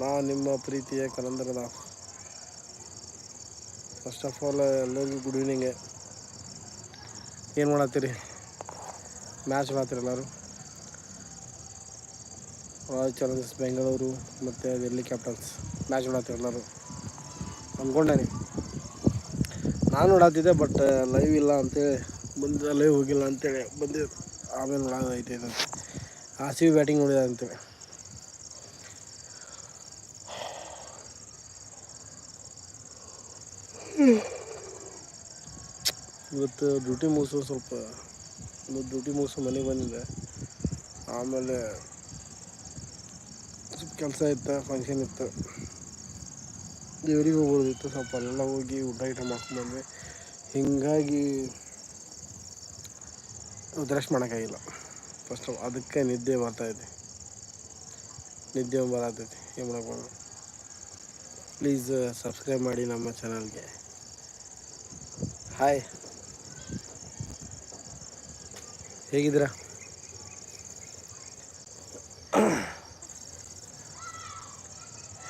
ನಾ ನಿಮ್ಮ ಪ್ರೀತಿಯ ಕಲಂದರದ. ಫಸ್ಟ್ ಆಫ್ ಆಲ್ ಎಲ್ಲರಿಗೂ ಗುಡ್ ಈವ್ನಿಂಗ್ ಏನು ಮಾಡತ್ತೀರಿ? ಮ್ಯಾಚ್ ಮಾಡತ್ತೀರಿ ಎಲ್ಲರೂ? ರಾಯಲ್ ಚಾಲೆಂಜರ್ಸ್ ಬೆಂಗಳೂರು ಮತ್ತು ಡೆಲ್ಲಿ ಕ್ಯಾಪಿಟಲ್ಸ್ ಮ್ಯಾಚ್ ಮಾಡತ್ತೀರಿ ಎಲ್ಲರೂ? ಅಂದ್ಕೊಂಡೇನಿ ನಾನು ನೋಡತ್ತಿದ್ದೆ ಬಟ್ ಲೈವ್ ಇಲ್ಲ ಅಂತೇಳಿ. ಬಂದು ಲೈವ್ ಹೋಗಿಲ್ಲ ಅಂತೇಳಿ. ಬಂದು ಆಮೇಲೆ ನೋಡೋದೈತೆ ಆರ್ ಸಿ ಬ್ಯಾಟಿಂಗ್ ನೋಡಿದೆ ಅಂತೇಳಿ. ಇವತ್ತು ಡ್ಯೂಟಿ ಮುಗಿಸೋ ಸ್ವಲ್ಪ ಇವತ್ತು ಡ್ಯೂಟಿ ಮುಗಿಸೋ ಮನೆಗೆ ಬಂದಿದ್ದೆ. ಆಮೇಲೆ ಸ್ವಲ್ಪ ಕೆಲಸ ಇತ್ತು ಫಂಕ್ಷನ್ ಇತ್ತು. ದೇವರಿಗೆ ಹೋಗೋದಿತ್ತು ಸ್ವಲ್ಪ, ಅಲ್ಲೆಲ್ಲ ಹೋಗಿ ಊಟ ಗೀಟ ಮಾಡ್ಕೊಂಡ್ಬಂದ್ವಿ ಹೀಗಾಗಿ ರೆಸ್ಟ್ ಮಾಡೋಕ್ಕಾಗಿಲ್ಲ. ಫಸ್ಟ್ ಅದಕ್ಕೆ ನಿದ್ದೆ ಬರ್ತಾಯಿದೆ ನಿದ್ದೆ ಬರತೈತಿ ಏನು ಮಾಡೋಕೆ ಪ್ಲೀಸ್ ಸಬ್ಸ್ಕ್ರೈಬ್ ಮಾಡಿ ನಮ್ಮ ಚಾನಲ್ಗೆ ಹಾಯ್ ಹೇಗಿದ್ದೀರಾ?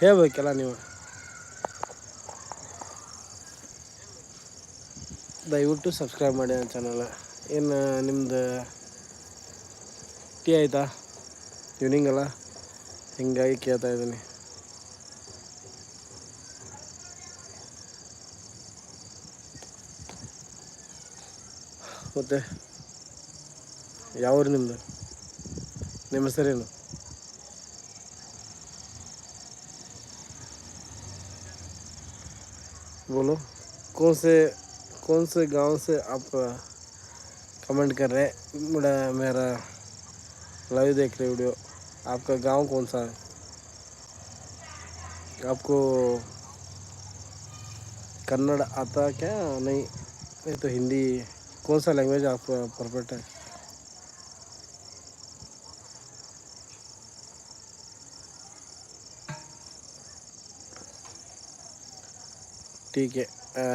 ಹೇಳ್ಬೇಕಲ್ಲ ನೀವು. ದಯವಿಟ್ಟು ಸಬ್ಸ್ಕ್ರೈಬ್ ಮಾಡಿ ನನ್ನ ಚಾನಲ್ ಏನು ನಿಮ್ಮದು ಟೀ ಆಯಿತಾ? ಇವ್ನಿಂಗಲ್ಲ ಹಿಂಗಾಗಿ ಕೇಳ್ತಾ ಇದ್ದೀನಿ. ಮತ್ತು ಯಾವ್ರು ನಿಮ್ಮದು ನಿಮ್ಮ ಹೆಸರೇನು बोलो कौन से कौन से गांव से आप कमेंट कर रहे हैं मेरा मेरा लाइव देख रहे वीडियो आपका गांव कौन सा है आपको कन्नड़ आता क्या नहीं नहीं तो हिंदी कौन सा लैंग्वेज आप परफेक्ट है ಟೀಕೆ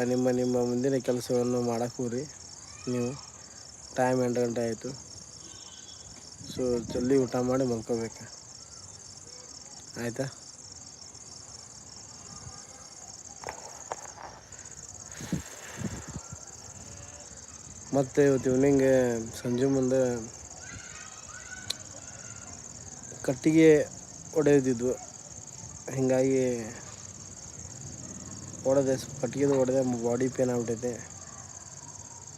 ನಿಮ್ಮ ನಿಮ್ಮ ಮುಂದಿನ ಕೆಲಸವನ್ನು ಮಾಡಕ್ಕೆ ಹೋಗ್ರಿ ನೀವು ಟೈಮ್ ಎಂಟು ಗಂಟೆ ಆಯಿತು ಸೊ ಜಲ್ದಿ ಊಟ ಮಾಡಿ ಮಲ್ಕೋಬೇಕು ಆಯಿತಾ ಮತ್ತು ಇವತ್ತು ಈವ್ನಿಂಗ್ ಸಂಜೆ ಮುಂದೆ ಕಟ್ಟಿಗೆ ಒಡೆದಿದ್ವು. ಹೀಗಾಗಿ ಹೊಡೆದೆ ಕಟ್ಟಿಗೆದು ಹೊಡೆದೆ ಬಾಡಿ ಪೇನ್ ಆಗ್ಬಿಟ್ಟೈತೆ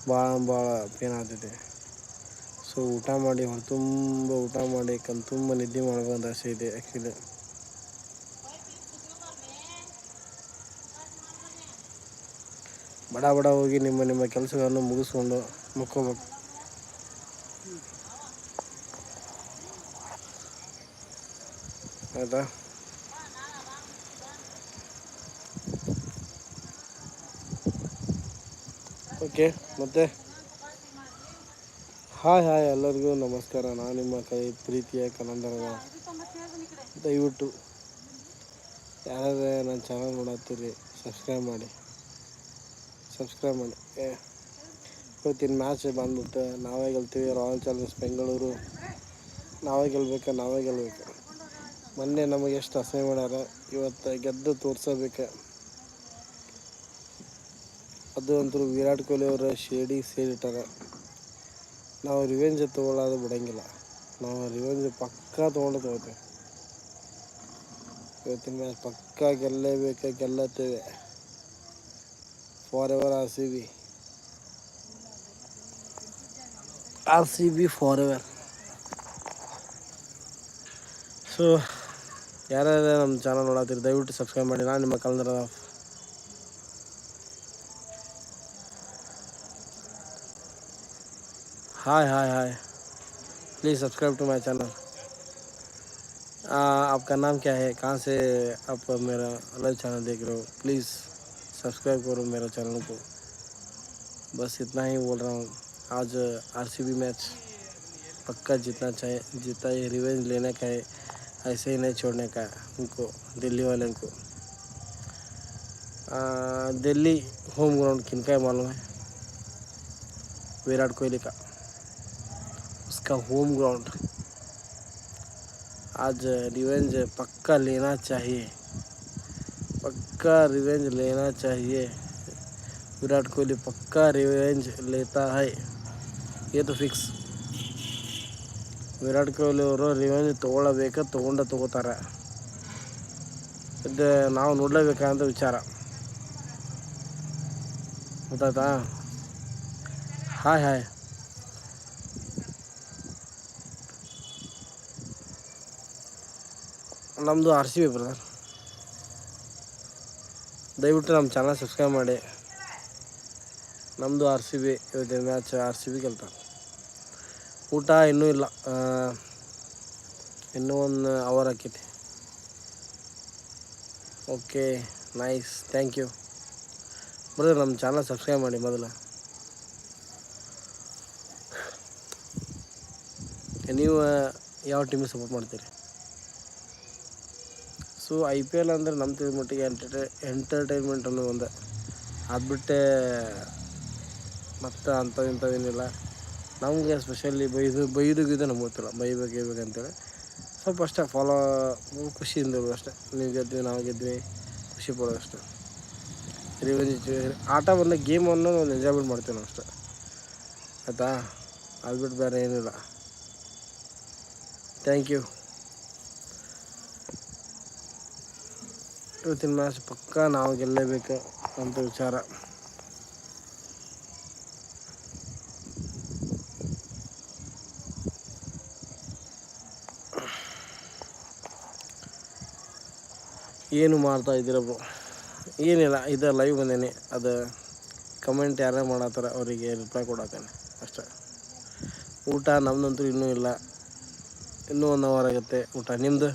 ಭಾಳ ಭಾಳ ಪೇನ್ ಆಗ್ತೈತೆ. ಸೊ ಊಟ ಮಾಡಿ ಹೊರ ತುಂಬ ಊಟ ಮಾಡಿ ಕಣ್ ತುಂಬ ನಿದ್ದೆ ಮಾಡ್ಬೇಕಂತ ಆಸೆ ಇದೆ ಆ್ಯಕ್ಚುಲಿ ಬಡ ಬಡ ಹೋಗಿ ನಿಮ್ಮ ನಿಮ್ಮ ಕೆಲಸಗಳನ್ನು ಮುಗಿಸ್ಕೊಂಡು ಮುಕ್ಕೋಬೇಕು. ಆಯಿತಾ? ಓಕೆ, ಮತ್ತೆ? ಹಾಯ್ ಹಾಯ್, ಎಲ್ಲರಿಗೂ ನಮಸ್ಕಾರ. ನಾನು ನಿಮ್ಮ ಕೈ ಪ್ರೀತಿಯ ಕನ್ನಡದ ದಯವಿಟ್ಟು ಯಾರ್ಯಾರು ನನ್ನ ಚಾನಲ್ ನೋಡತ್ತೀರಿ ಸಬ್ಸ್ಕ್ರೈಬ್ ಮಾಡಿ. ಸಬ್ಸ್ಕ್ರೈಬ್ ಮಾಡಿ. ಇವತ್ತಿನ ಮ್ಯಾಚ್ ಬಂದ್ಬಿಟ್ಟು ನಾವೇ ಗೆಲ್ತೀವಿ ರಾಯಲ್ ಚಾಲೆಂಜರ್ಸ್ ಬೆಂಗಳೂರು ನಾವೇ ಗೆಲ್ಬೇಕು ನಾವೇ ಗೆಲ್ಬೇಕು. ಮೊನ್ನೆ ನಮಗೆ ಎಷ್ಟು ಅಸಹ್ಯ ಮಾಡ್ಯಾರ, ಇವತ್ತು ಗೆದ್ದು ತೋರ್ಸಬೇಕು ಅದು ಅಂತೂ ವಿರಾಟ್ ಕೊಹ್ಲಿ ಅವರ ಶೇಡಿ ಸೇರಿಟ್ಟಾರ ನಾವು ರಿವೆಂಜ್ ತೊಗೊಳ್ಳೋದು ಬಿಡೋಂಗಿಲ್ಲ. ನಾವು ರಿವೆಂಜ್ ಪಕ್ಕಾ ತೊಗೊಂಡು ತೊಗೋತೀವಿ. ಇವತ್ತಿನ ಮ್ಯಾಚ್ ಪಕ್ಕಾ ಗೆಲ್ಲೇಬೇಕು, ಗೆಲ್ಲತ್ತೇವೆ. forever R C B R C B forever so ಯಾರ್ಯಾರು ನಮ್ಮ ಚಾನಲ್ ನೋಡತ್ತೀರಿ ದಯವಿಟ್ಟು ಸಬ್ಸ್ಕ್ರೈಬ್ ಮಾಡಿ ನಾನು ನಿಮ್ಮ Kannada hi hi hi please subscribe to my channel आपका नाम क्या है कहाँ से आप मेरा अलग चैनल देख रहे हो प्लीज़ सब्सक्राइब करो मेरा चैनल को। बस इतना ही बोल रहा हूँ। आज आरसीबी मैच पक्का जीतना चाहे जीता ये रिवेंज लेने का है ऐसे ही नहीं छोड़ने का है उनको दिल्ली वाले को। आ, दिल्ली होम ग्राउंड किनका है मालूम है? विराट कोहली का। उसका होम ग्राउंड आज रिवेंज पक्का लेना चाहिए। पक्का रिवेंज लेना चाहिए विराट कोहली पक्का रिवेंज लेता है ये तो ಫಿಕ್ಸ್ ವಿರಾಟ್ ಕೊಹ್ಲಿ ಅವರು ರಿವೆಂಜ್ ತೊಗೊಳ್ಳಬೇಕು ತೊಗೊಂಡ ತೊಗೋತಾರೆ ಇದು ನಾವು ನೋಡಲೇಬೇಕಂತ ವಿಚಾರ ಗೊತ್ತಾಯ್ತಾ ಹಾಯ್ ಹಾಯ್ ನಮ್ಮದು ಆರ್ ಸಿ ಬಿ ಬ್ರದರ್ ದಯವಿಟ್ಟು ನಮ್ಮ ಚಾನಲ್ ಸಬ್ಸ್ಕ್ರೈಬ್ ಮಾಡಿ. ನಮ್ಮದು ಆರ್ ಸಿ ಬಿ, ಇವತ್ತಿನ ಮ್ಯಾಚ್ ಆರ್ ಸಿ ಬಿ ಗೆಲ್ತಾರೆ ಊಟ ಇನ್ನೂ ಇಲ್ಲ. ಇನ್ನೂ ಒಂದು ಅವರ್ ಆಕೈತಿ. Okay nice thank you brother, ನಮ್ಮ ಚಾನಲ್ ಸಬ್ಸ್ಕ್ರೈಬ್ ಮಾಡಿ ಮೊದಲು. ನೀವು ಯಾವ ಟೀಮಿಗೆ ಸಪೋರ್ಟ್ ಮಾಡ್ತೀರಿ? ಸೊ ಐ ಪಿ ಎಲ್ ಅಂದರೆ ನಮ್ಮ ತಿಳಿದ ಮಟ್ಟಿಗೆ ಎಂಟರ್ಟೈ ಎಂಟರ್ಟೈನ್ಮೆಂಟ್ ಅನ್ನೋ ಒಂದು. ಅದು ಬಿಟ್ಟೆ ಮತ್ತು ಅಂಥವು ಇಂಥವೇನಿಲ್ಲ. ನಮಗೆ ಸ್ಪೆಷಲಿ ಬೈದು ಬೈದು ಗಿದು ನಮ್ಗೆ ಗೊತ್ತಿಲ್ಲ. ಬೈಬೇಕು ಗೀಬೇಕು ಅಂತೇಳಿ. ಸ್ವಲ್ಪ ಅಷ್ಟೇ ಫಾಲೋ ಖುಷಿಯಿಂದ ಅಷ್ಟೇ. ನೀವು ಗೆದ್ವಿ, ನಾವು ಗೆದ್ವಿ, ಖುಷಿ ಪಡೋದು ಅಷ್ಟೇ. ರಿವೆಂಜ್ ಆಟ ಬಂದ ಗೇಮ್ ಅನ್ನೋ ಒಂದು ಎಂಜಾಯ್ಮೆಂಟ್ ಮಾಡ್ತೀವಿ ನಾವು ಅಷ್ಟೇ. ಆಯಿತಾ? ಅದು ಬಿಟ್ಟು ಬೇರೆ ಏನಿಲ್ಲ. ಥ್ಯಾಂಕ್ ಯು ಇವತ್ತಿನ ಮ್ಯಾಚ್ ಪಕ್ಕ ನಾವು ಗೆಲ್ಲಬೇಕು ಅಂತ ವಿಚಾರ. ಏನು ಮಾಡ್ತಾ ಇದ್ದಿರಬೋ ಏನಿಲ್ಲ, ಇದು ಲೈವ್ ಬಂದೇನೆ. ಅದು ಕಮೆಂಟ್ ಯಾರೇ ಮಾಡತ್ತಾರ ಅವರಿಗೆ ರಿಪ್ಲೈ ಕೊಡತ್ತೇನೆ ಅಷ್ಟೇ. ಊಟ ನಮ್ದಂತೂ ಇನ್ನೂ ಇಲ್ಲ. ಇನ್ನೂ ಒನ್ ಅವರ್ ಆಗುತ್ತೆ ಊಟ. ನಿಮ್ಮದು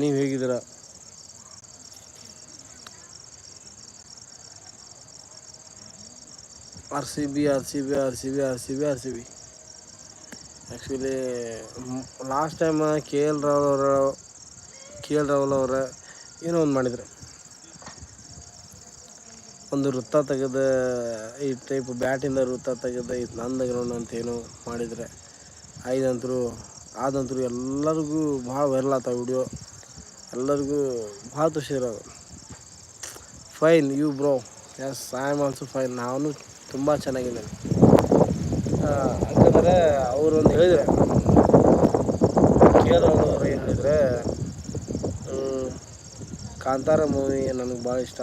ನೀವು ಹೇಗಿದ್ದೀರಾ R C B R C B R C B R C B R C B actually last time K L Rahul ಅವರ ಕೆ ಎಲ್ ರಾಹುಲ್ ಅವರ ಏನೋ ಒಂದು ಮಾಡಿದ್ರು. ಒಂದು ವೃತ್ತ ತೆಗೆದ, ಈ ಟೈಪ್ ಬ್ಯಾಟಿಂದ ವೃತ್ತ ತೆಗೆದ ಇದು ನಂದ ಗ್ರೌಂಡ್ ಅಂತ ಏನೋ ಮಾಡಿದರೆ, ಐದಂತರು, ಆದಂತರು ಎಲ್ಲರಿಗೂ ಭಾಳ ವೈರಲ್ ಆತ ವಿಡಿಯೋ ಎಲ್ಲರಿಗೂ ಭಾಳ ಖುಷಿ ಇರೋದು. Fine you bro yes I am also fine ನಾನು ತುಂಬ ಚೆನ್ನಾಗಿದೆ. ಯಾಕಂದರೆ ಅವರು ಒಂದು ಹೇಳಿದರೆ. ಅವರು ಏನು ಹೇಳಿದರೆ ಕಾಂತಾರ ಮೂವಿ ನನಗೆ ಭಾಳ ಇಷ್ಟ.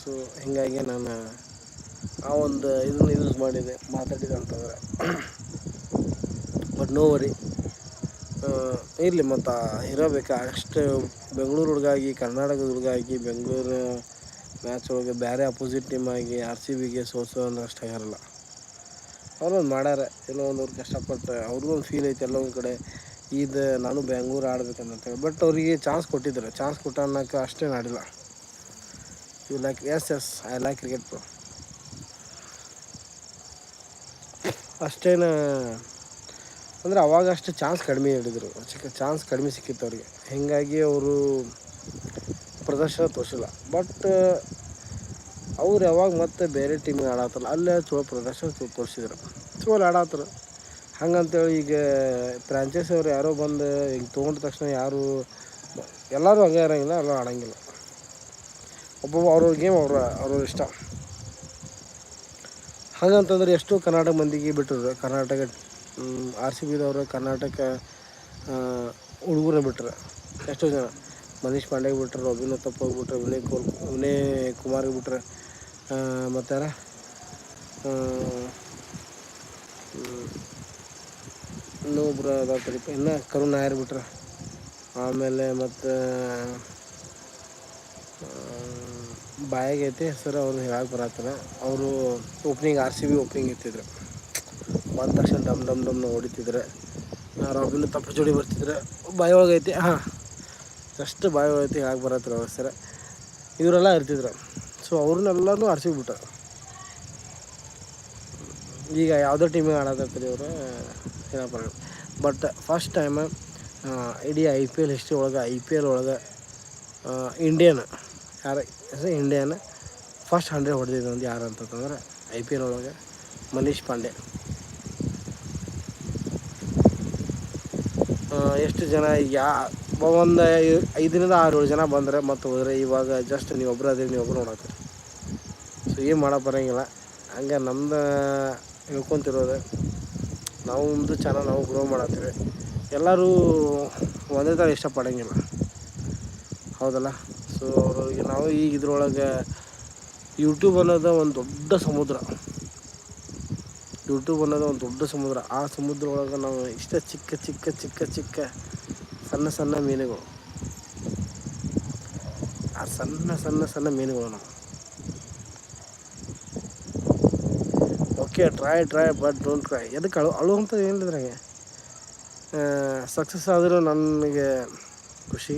ಸೊ ಹೀಗಾಗಿ ನಾನು ಆ ಒಂದು ಇದನ್ನು ಯೂಸ್ ಮಾಡಿದೆ ಮಾತಾಡಿದೆ ಅಂತಂದರೆ ಬಟ್ ನೋ ವರಿ ಇರಲಿ ಮತ್ತು, ಇರಬೇಕಾ? ಅಷ್ಟು, ಬೆಂಗಳೂರು ಹುಡುಗಾಗಿ, ಕರ್ನಾಟಕದ ಹುಡುಗಾಗಿ, ಬೆಂಗಳೂರು ಮ್ಯಾಚ್ ಒಳಗೆ ಬೇರೆ ಅಪೋಸಿಟ್ ಆಗಿ ಆರ್ ಸಿ ಬಿಗೆ ಸೋಸೋ ಅಂದ್ರೆ ಅಷ್ಟು ಆಗಿರಲ್ಲ ಅವ್ರೊಂದು ಮಾಡ್ಯಾರ. ಏನೋ ಒಂದು ಅವ್ರಿಗೆ ಕಷ್ಟಪಟ್ಟು ಅವ್ರಿಗೂ ಒಂದು ಫೀಲ್ ಐತೆ ಎಲ್ಲ ಒಂದು ಕಡೆ. ಇದು ನಾನು ಬೆಂಗಳೂರು ಆಡ್ಬೇಕಂತೇಳಿ ಬಟ್ ಅವರಿಗೆ ಚಾನ್ಸ್ ಕೊಟ್ಟಿದ್ದಾರೆ. ಚಾನ್ಸ್ ಕೊಟ್ಟ ಅನ್ನೋಕೆ ಅಷ್ಟೇನು ಆಡಿಲ್ಲ you like yes yes I like cricket bro ಅಷ್ಟೇನು? ಅಂದರೆ ಅವಾಗ ಅಷ್ಟು ಚಾನ್ಸ್ ಕಡಿಮೆ ಹಿಡಿದ್ರು. ಚಿಕ್ಕ ಚಾನ್ಸ್ ಕಡಿಮೆ ಸಿಕ್ಕಿತ್ತು ಅವ್ರಿಗೆ. ಹೀಗಾಗಿ ಅವರು ಪ್ರದರ್ಶನ ತೋರಿಸಿಲ್ಲ. ಬಟ್ ಅವ್ರು ಯಾವಾಗ ಮತ್ತೆ ಬೇರೆ ಟೀಮಿಗೆ ಆಡತ್ತಲ್ಲ ಅಲ್ಲೇ ಚಲೋ ಪ್ರದರ್ಶನ ತೋರಿಸಿದ್ರು. ಚಲೋ ಆಡತ್ತರು ಹಂಗಂತೇಳಿ ಈಗ ಫ್ರಾಂಚೈಸ್ ಅವ್ರು ಯಾರೋ ಬಂದು ಹಿಂಗೆ ತೊಗೊಂಡ ತಕ್ಷಣ ಯಾರು ಎಲ್ಲರೂ ಹಂಗೆ ಇರೋಂಗಿಲ್ಲ ಎಲ್ಲ ಆಡೋಂಗಿಲ್ಲ. ಒಬ್ಬೊಬ್ಬ ಅವ್ರವ್ರ ಗೇಮ್ ಅವ್ರ, ಅವ್ರವ್ರ ಇಷ್ಟ. ಹಾಗಂತಂದ್ರೆ ಎಷ್ಟೋ ಕರ್ನಾಟಕ ಮಂದಿಗೆ ಬಿಟ್ಟರು ಕರ್ನಾಟಕ ಆರ್ ಸಿ ಬಿದವರು, ಕರ್ನಾಟಕ ಹುಡುಗರನ್ನ ಬಿಟ್ಟರು ಎಷ್ಟೋ ಜನ. ಮನೀಶ್ ಪಾಂಡೆಗೆ ಬಿಟ್ಟರು ಅಭಿನವ್ ತಪ್ಪಾಗಿ ಬಿಟ್ಟರು ವಿನಯ್ ಕೋಲ್, ವಿನಯ್ ಕುಮಾರ್ಗೆ ಬಿಟ್ರೆ. ಮತ್ತು ಯಾರ ಆ, ಹ್ಮ್, ಇನ್ನೊಬ್ರು ಅದಾತರಿಪ್ಪ ಇನ್ನು ಕರುಣ್ ನಾಯರ್ ಬಿಟ್ರೆ. ಆಮೇಲೆ ಮತ್ತು ಬಾಯಾಗೈತಿ ಹೆಸರು ಅವ್ರು ಹೇಳಕ್ಕೆ ಬರತ್ತಾರ ಅವರು opening R C B opening ಇತ್ತಿದ್ರು. ಬಂದ ತಕ್ಷಣ ಡಮ್ ಡಮ್ ಡಮ್ನ ಹೊಡಿತಿದ್ರೆ. ರಾಬಿನ್ ತಪ್ಪು ಜೋಡಿ ಬರ್ತಿದ್ರೆ. ಬಾಯಿ ಒಳಗೈತಿ ಹಾಂ. ಜಸ್ಟ್ ಬಾಯಿ ಒಳಗೈತಿ ಹೇಳಕ್ಕೆ ಬರತ್ರ ಅವ್ರು ಸರ್. ಇವರೆಲ್ಲ ಇರ್ತಿದ್ರು. ಸೊ ಅವ್ರನ್ನೆಲ್ಲನೂ ಬಿ ಈಗ ಯಾವುದೋ ಟೀಮಿಗೆ ಆಡೋದಾಗ್ತದೆ ಅವರು ಏನಪ್ಪ ಬಟ್ ಫಸ್ಟ್ ಟೈಮ್ ಇಡೀ ಐ ಪಿ ಎಲ್ ಹಿಸ್ಟ್ರಿ ಒಳಗೆ ಐ ಪಿ ಎಲ್ ಒಳಗೆ ಇಂಡಿಯನ್ ಯಾರು ಇಂಡಿಯನ್ ಫಸ್ಟ್ ಹಂಡ್ರೆಡ್ ಹೊಡೆದಿದ್ದು ಒಂದು ಯಾರು ಅಂತಂದ್ರೆ ಐ ಪಿ ಎಲ್ ಒಳಗೆ ಮನೀಶ್ ಪಾಂಡೆ. ಎಷ್ಟು ಜನ ಯಾ ಒಂದು ಐದರಿಂದ ಆರು ಜನ ಬಂದರೆ ಮತ್ತು ಹೋದರೆ ಇವಾಗ ಜಸ್ಟ್ ನೀವು ಒಬ್ಬರು ಅದೇ ನೀವು ಒಬ್ಬರು ನೋಡತ್ತೀರಿ ಸೊ ಏನು ಮಾಡಕ್ಕೆ ಬರೋಂಗಿಲ್ಲ. ಹಂಗೆ ನಮ್ದು ಹೇಳ್ಕೊತಿರೋದು ನಾವು ಒಂದು ಚಾನಲ್ ನಾವು ಗ್ರೋ ಮಾಡತ್ತೀವಿ ಎಲ್ಲರೂ ಒಂದೇ ಥರ ಇಷ್ಟಪಡೋಂಗಿಲ್ಲ. ಹೌದಲ್ಲ? ಸೊ ಅವರು ನಾವು ಈಗ ಇದ್ರೊಳಗೆ ಯೂಟ್ಯೂಬ್ ಅನ್ನೋದು ಒಂದು ದೊಡ್ಡ ಸಮುದ್ರ. ಯೂಟ್ಯೂಬ್ ಅನ್ನೋದು ಒಂದು ದೊಡ್ಡ ಸಮುದ್ರ. ಆ ಸಮುದ್ರ ಒಳಗೆ ನಾವು ಇಷ್ಟ ಚಿಕ್ಕ ಚಿಕ್ಕ ಚಿಕ್ಕ ಚಿಕ್ಕ ಸಣ್ಣ ಸಣ್ಣ ಮೀನುಗಳು. ಆ ಸಣ್ಣ ಸಣ್ಣ ಸಣ್ಣ ಮೀನುಗಳು ನಾವು. Okay try try but don't try ಎದಕ್ಕೆ ಅಳು ಅಳುವಂಥ ಏನಿದ್ರಾಗೆ ಸಕ್ಸಸ್ ಆದರೂ ನನಗೆ ಖುಷಿ.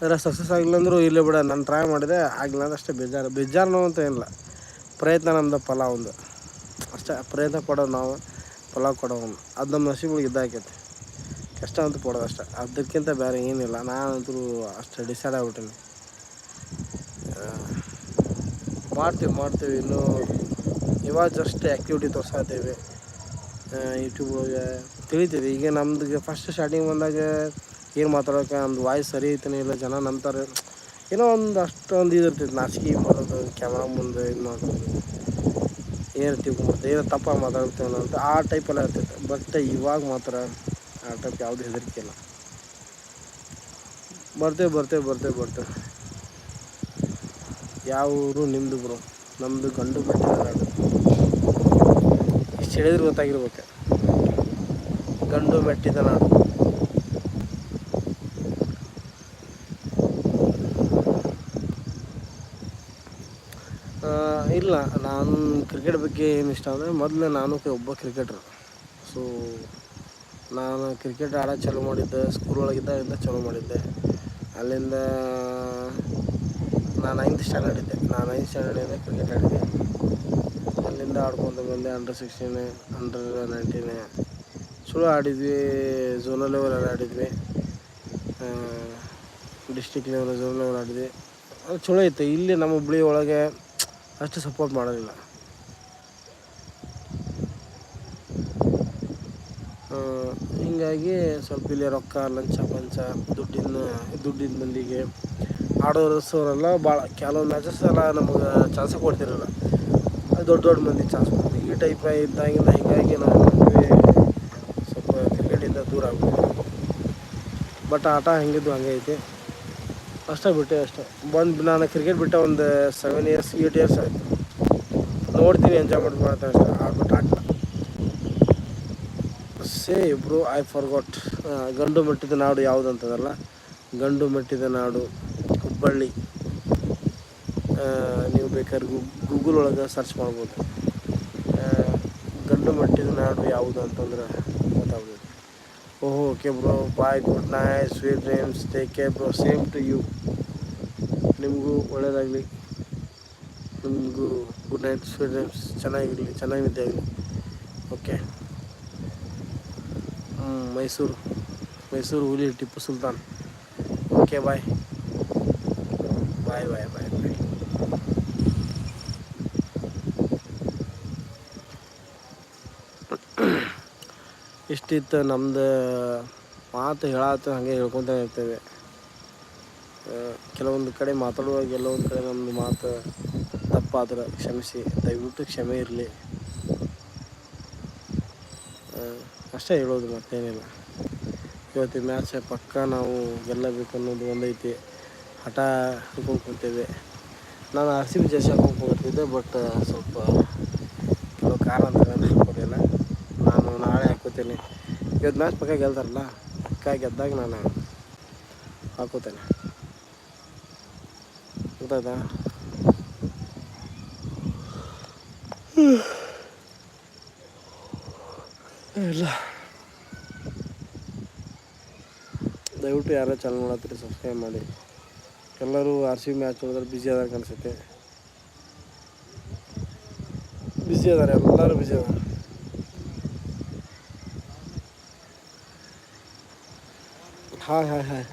ಅದರ ಸಕ್ಸಸ್ ಆಗಿಲ್ಲ ಅಂದರೂ ಇಲ್ಲೇ ಬಿಡ, ನಾನು ಟ್ರೈ ಮಾಡಿದೆ, ಆಗಿಲ್ಲ ಅಂದ್ರೆ ಅಷ್ಟೇ ಬೇಜಾರು. ಬೇಜಾರು ಅಂತ ಏನಿಲ್ಲ. ಪ್ರಯತ್ನ ನಮ್ಮದು ಫಲ ಒಂದು. ಅಷ್ಟೇ, ಪ್ರಯತ್ನ ಕೊಡೋದು ನಾವು ಫಲ ಕೊಡೋದು ಅದು ನಮ್ಮ ಹಸಿಗಳಿಗೆ ಇದ್ದಾಕೈತಿ ಕಷ್ಟ ಅಂತೂ ಪಡೋದು ಅಷ್ಟೆ. ಅದಕ್ಕಿಂತ ಬೇರೆ ಏನಿಲ್ಲ. ನಾನಂತೂ ಅಷ್ಟು ಡಿಸೈಡ್ ಆಗ್ಬಿಟ್ಟಿನಿ. ಮಾಡ್ತೀವಿ ಮಾಡ್ತೀವಿ. ಇನ್ನೂ ಇವಾಗ ಜಸ್ಟ್ ಆ್ಯಕ್ಟಿವಿಟಿ ತೋರಿಸ್ತೀವಿ ಯೂಟ್ಯೂಬ್ ತಿಳಿತೀವಿ ಈಗ ನಮ್ದು ಫಸ್ಟ್ ಸ್ಟಾರ್ಟಿಂಗ್ ಬಂದಾಗ ಏನು ಮಾತಾಡೋಕೆ ನಮ್ದು ವಾಯ್ಸ್ ಸರಿ ಐತನೇ ಇಲ್ಲ, ಜನ ನಂಬ್ತಾರೆ. ಏನೋ ಒಂದು ಅಷ್ಟೊಂದು ಇದು ಇರ್ತೈತೆ ನಾಚಿಕೆ ಮಾಡೋದು ಕ್ಯಾಮ್ರಾ ಮುಂದೆ ಇದು ಮಾಡೋದು. ಏನು ತಿಳ್ಕೊಂಬತ್ತೆ ಏನೋ ತಪ್ಪಾಗಿ ಮಾತಾಡ್ತೇವೆ ಅಂತ ಆ ಟೈಪೆಲ್ಲ ಇರ್ತೈತೆ ಬಟ್ ಇವಾಗ ಮಾತ್ರ ಆ ಟೈಪ್ ಯಾವುದು ಹೆದರಿಕೆ ಇಲ್ಲ ಬರ್ತೇವೆ ಬರ್ತೇವೆ ಬರ್ತೇವೆ ಬರ್ತೇವೆ ಯಾವ ಊರು ನಿಮ್ಮದು ಬ್ರೋ ನಮ್ಮದು ಗಂಡು ಬೆಟ್ಟ ಇಷ್ಟು ಹೇಳಿದ್ರೆ ಗೊತ್ತಾಗಿರ್ಬೇಕು. ಗಂಡು ಮೆಟ್ಟಿದ ನಾಡು ಇಲ್ಲ, ನಾನು ಕ್ರಿಕೆಟ್ ಬಗ್ಗೆ ಏನು ಇಷ್ಟ ಅಂದರೆ ಮೊದಲು ನಾನು ಒಬ್ಬ ಕ್ರಿಕೆಟ್ರು ಸೊ ನಾನು ಕ್ರಿಕೆಟ್ ಆಡೋ ಚಾಲೂ ಮಾಡಿದ್ದೆ ಸ್ಕೂಲ್ ಒಳಗಿದ್ದಾಗಿಂದ ಚಾಲೂ ಮಾಡಿದ್ದೆ. ಅಲ್ಲಿಂದ ನಾನು ನೈನ್ತ್ ಸ್ಟ್ಯಾಂಡರ್ಡ್ ಇದ್ದೆ. ನಾನು ನೈನ್ತ್ ಸ್ಟ್ಯಾಂಡರ್ಡಿಂದ ಕ್ರಿಕೆಟ್ ಆಡಿದ್ದೆ. ಅಲ್ಲಿಂದ ಆಡ್ಕೊಂಡು ಬಂದೆ ಅಂಡರ್ ಸಿಕ್ಸ್ಟೀನ್ ಅಂಡರ್ ನೈನ್ಟೀನ್ ಚಲೋ ಆಡಿದ್ವಿ ಝೋನಲ್ ಲೆವೆಲಲ್ಲಿ ಆಡಿದ್ವಿ. ಡಿಸ್ಟಿಕ್ ಲೆವೆಲ್ ಝೋನ್ ಲೆವೆಲ್ ಆಡಿದ್ವಿ. ಅದು ಚಲೋ ಇತ್ತು. ಇಲ್ಲಿ ನಮ್ಮ ಹುಬ್ಳಿ ಒಳಗೆ ಅಷ್ಟು ಸಪೋರ್ಟ್ ಮಾಡೋದಿಲ್ಲ. ಹಿಂಗಾಗಿ ಸ್ವಲ್ಪ ಇಲ್ಲಿ ರೊಕ್ಕ, ಲಂಚ ಪಂಚ, ದುಡ್ಡಿನ ದುಡ್ಡಿನ ಮಂದಿಗೆ ಆಡೋರು, ಸೋರೆಲ್ಲ ಭಾಳ ಕೆಲವು ಮ್ಯಾಚಸ್ ಎಲ್ಲ ನಮಗೆ ಚಾನ್ಸ್ ಕೊಡ್ತಿರಲ್ಲ. ದೊಡ್ಡ ದೊಡ್ಡ ಮಂದಿ ಚಾನ್ಸ್ ಕೊಡ್ತೀವಿ. ಈ ಟೈಪ್ ಇದ್ದಾಗಿಂದ ಹೀಗಾಗಿ ನಾವು ಸ್ವಲ್ಪ ಕ್ರಿಕೆಟಿಂದ ದೂರ ಆಗ್ಬಿಡ್ತೀವಿ ಬಟ್ ಆಟ ಹಂಗಿದ್ದು ಹಂಗೆ ಐತಿ. ಅಷ್ಟೇ ಬಿಟ್ಟೆ ಅಷ್ಟೇ. ಬಂದು ನಾನು ಕ್ರಿಕೆಟ್ ಬಿಟ್ಟ ಒಂದು ಸೆವೆನ್ ಇಯರ್ಸ್ ಏಯ್ಟ್ ಇಯರ್ಸ್ ಆಯಿತು. ನೋಡ್ತೀನಿ ಎಂಜಾಯ್ ಮಾಡಿ ಮಾಡ್ತೀನಿ ಅಷ್ಟೇ. ಆಡ್ಬಿಟ್ಟು ಆಟ ಇಬ್ಬರು ಐ ಫಾರ್ಗಾಟ್ ಗಂಡು ಮೆಟ್ಟಿದ ನಾಡು ಯಾವುದು ಅಂತದಲ್ಲ? ಗಂಡು ಮೆಟ್ಟಿದ ನಾಡು, ಹುಬ್ಬಳ್ಳಿ. ನೀವು ಬೇಕಾದ್ರೆ ಗೂಗಲ್ ಒಳಗೆ ಸರ್ಚ್ ಮಾಡ್ಬೋದು. ಗಂಡು ಮೆಟ್ಟಿದ ನಾಡು ಯಾವುದು ಅಂತಂದ್ರೆ ಗೊತ್ತಾಗ್ಬೋದು. ಓಹೋ okay bro bye good night sweet dreams take care bro same to you ನಿಮಗೂ ಒಳ್ಳೆಯದಾಗಲಿ ನಿಮಗೂ ಗುಡ್ ನೈಟ್ ಸ್ವೀಟ್ ಡ್ರೀಮ್ಸ್ ಚೆನ್ನಾಗಿರಲಿ. ಚೆನ್ನಾಗಿದ್ದೆ ಆಗಲಿ. ಓಕೆ ಮೈಸೂರು. ಮೈಸೂರು ಹುಲಿ Tipu Sultan. Okay bye bye bye bye bye ಇಷ್ಟಿತ್ತು ನಮ್ದು ಮಾತು ಹೇಳತ್ತ ಹಾಗೆ ಹೇಳ್ಕೊತ ಇರ್ತೇವೆ. ಕೆಲವೊಂದು ಕಡೆ ಮಾತಾಡುವಾಗ ಕೆಲವೊಂದು ಕಡೆ ನಮ್ಮದು ಮಾತು ತಪ್ಪಾದ್ರೆ ಕ್ಷಮಿಸಿ. ದಯವಿಟ್ಟು ಕ್ಷಮೆ ಇರಲಿ. ಅಷ್ಟೇ ಹೇಳೋದು ಮತ್ತೇನಿಲ್ಲ ಇವತ್ತು ಮ್ಯಾಚ್ ಪಕ್ಕ ನಾವು ಗೆಲ್ಲಬೇಕು ಅನ್ನೋದು ಒಂದೈತಿ. ಹಠ ಹಾಕೊಂಡು ಕೂತೇವೆ ನಾನು ಆರ್ ಸಿ ಬಿ ಜರ್ಸಿ ಹಾಕೊಂಡು ಹೋಗ್ತಿದ್ದೆ ಬಟ್ ಸ್ವಲ್ಪ ಕೆಲವು ಕಾರಣ ಹಾಕೋದಿಲ್ಲ. ನಾನು ನಾಳೆ ಹಾಕೋತೇನೆ. ಇವತ್ತು ಮ್ಯಾಚ್ ಪಕ್ಕ ಗೆಲ್ತಾರಲ್ಲ ಪಕ್ಕ ಗೆದ್ದಾಗ ನಾನು ಹಾಕೋತೇನೆ. ಗೊತ್ತಾಯ್ತಾ? ಇಲ್ಲ. ದಯವಿಟ್ಟು ಯಾರೋ ಚಾನಲ್ ಮಾಡತ್ತೀರಿ ಸಬ್ಸ್ಕ್ರೈಬ್ ಮಾಡಿ. ಎಲ್ಲರೂ ಆರ್ ಸಿ ಮ್ಯಾಚ್ ನೋಡಿದ್ರೆ ಬ್ಯುಸಿ ಅದಾರ ಅನಿಸುತ್ತೆ. ಬ್ಯುಸಿ ಅದಾರೆ, ಎಲ್ಲರೂ ಬ್ಯುಸಿ ಅದಾರೆ. Hi hi hi.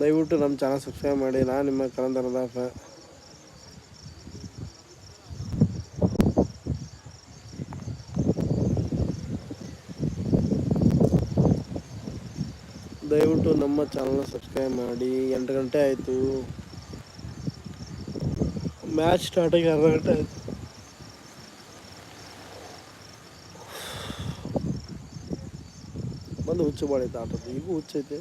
ದಯವಿಟ್ಟು ನಮ್ಮ ಚಾನಲ್ ಸಬ್ಸ್ಕ್ರೈಬ್ ಮಾಡಿ. ನಾನು ನಿಮ್ಮ ಕಲಂದರದಾಸ ದಯವಿಟ್ಟು ನಮ್ಮ ಚಾನಲ್ನ ಸಬ್ಸ್ಕ್ರೈಬ್ ಮಾಡಿ. ಎಂಟು ಗಂಟೆ ಆಯಿತು. ಮ್ಯಾಚ್ ಸ್ಟಾರ್ಟಾಗಿ ಅರ್ಧ ಗಂಟೆ ಆಯಿತು. ಬಂದು ಹುಚ್ಚು ಮಾಡಿತ್ತು ಆಟದ್ದು. ಈಗೂ ಹುಚ್ಚೈತೆ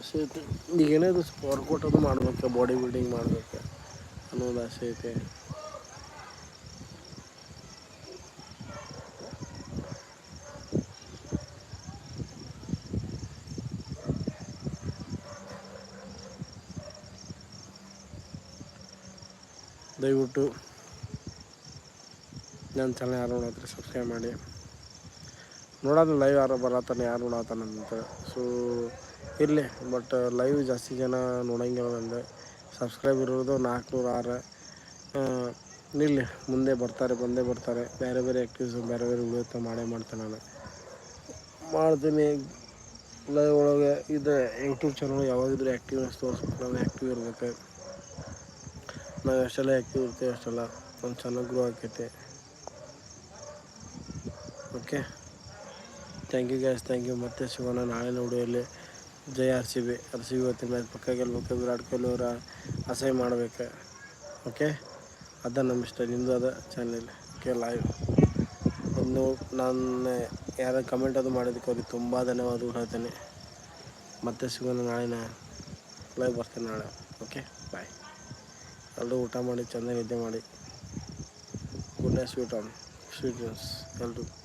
ಆಸೆ ಐತೆ. ಈಗ ಏನಾದ್ರು ವರ್ಕೌಟ್ ಅದು ಮಾಡ್ಬೇಕು ಬಾಡಿ ಬಿಲ್ಡಿಂಗ್ ಮಾಡ್ಬೇಕು ಅನ್ನೋದು ಆಸೆ ಐತೆ. ದಯವಿಟ್ಟು ನನ್ನ ಚಾನಲ್ ಯಾರು ನೋಡತ್ರಿ ಸಬ್ಸ್ಕ್ರೈಬ್ ಮಾಡಿ. ನೋಡೋದು ಲೈವ್ ಯಾರು ಬರತ್ತಾನೆ, ಯಾರು ನೋಡತ್ತಾನಂತ ಸೊ ಇರಲಿ ಬಟ್ ಲೈವ್ ಜಾಸ್ತಿ ಜನ ನೋಡೋಂಗಿಲ್ಲ ನಂದು ಸಬ್ಸ್ಕ್ರೈಬ್ ಇರೋದು ನಾಲ್ಕುನೂರು ಆರು. ಇರಲಿ, ಮುಂದೆ ಬರ್ತಾರೆ, ಬಂದೇ ಬರ್ತಾರೆ. ಬೇರೆ ಬೇರೆ ಆ್ಯಕ್ಟಿವ್ಸ್ ಬೇರೆ ಬೇರೆ ವಿಡಿಯೋ ಮಾಡೇ ಮಾಡ್ತೇನೆ ನಾನು. ಮಾಡ್ತೀನಿ. ಲೈವ್ ಒಳಗೆ ಇದು ಯೂಟ್ಯೂಬ್ ಚಾನಲ್ ಯಾವಾಗಿದ್ರೂ ಆ್ಯಕ್ಟಿವ್ನೆಸ್ ತೋರಿಸ್ಬೇಕು ನಾನು ಆ್ಯಕ್ಟಿವ್ ಇರ್ಬೇಕು. ನಾವು ಎಷ್ಟೆಲ್ಲ ಆ್ಯಕ್ಟಿವ್ ಇರ್ತೀವಿ ಅಷ್ಟೆಲ್ಲ ಒಂದು ಚೆನ್ನಾಗಿ ಗ್ರೋ ಆಕೈತೆ okay thank you guys thank you ಮತ್ತೆ ಸಿಗೋಣ ನಾಳಿನ ವಿಡಿಯೋಲಿ ಜೈ R C B R C B ಇವತ್ತಿನ ಪಕ್ಕ ಗೆಲ್ಬೇಕು ವಿರಾಟ್ ಕೊಹ್ಲಿ ಅವರ ಅಸಹ್ಯ ಮಾಡಬೇಕು ಓಕೆ ಅದ ನಮ್ಮ ಇಷ್ಟ ನಿಮ್ಮದು ಅದ ಚಾನಲ್ ಓಕೆ ಲೈವ್ ಇನ್ನು ನಾನು ಯಾರು ಕಮೆಂಟ್ ಅದು ಮಾಡಿದ್ದಕ್ಕೆ ಅವ್ರಿಗೆ ತುಂಬ ಧನ್ಯವಾದಗಳು ಹೇಳ್ತೇನೆ ಮತ್ತೆ ಸಿಗೋಣ ನಾಳಿನ ಲೈವ್ ಬರ್ತೀನಿ ನಾಳೆ ಓಕೆ ಬಾಯ್ ಎಲ್ಲರೂ ಊಟ ಮಾಡಿ ಚೆನ್ನಾಗಿ ನಿದ್ದೆ ಮಾಡಿ. Good night sweet and sweet dreams ಎಲ್ಲರೂ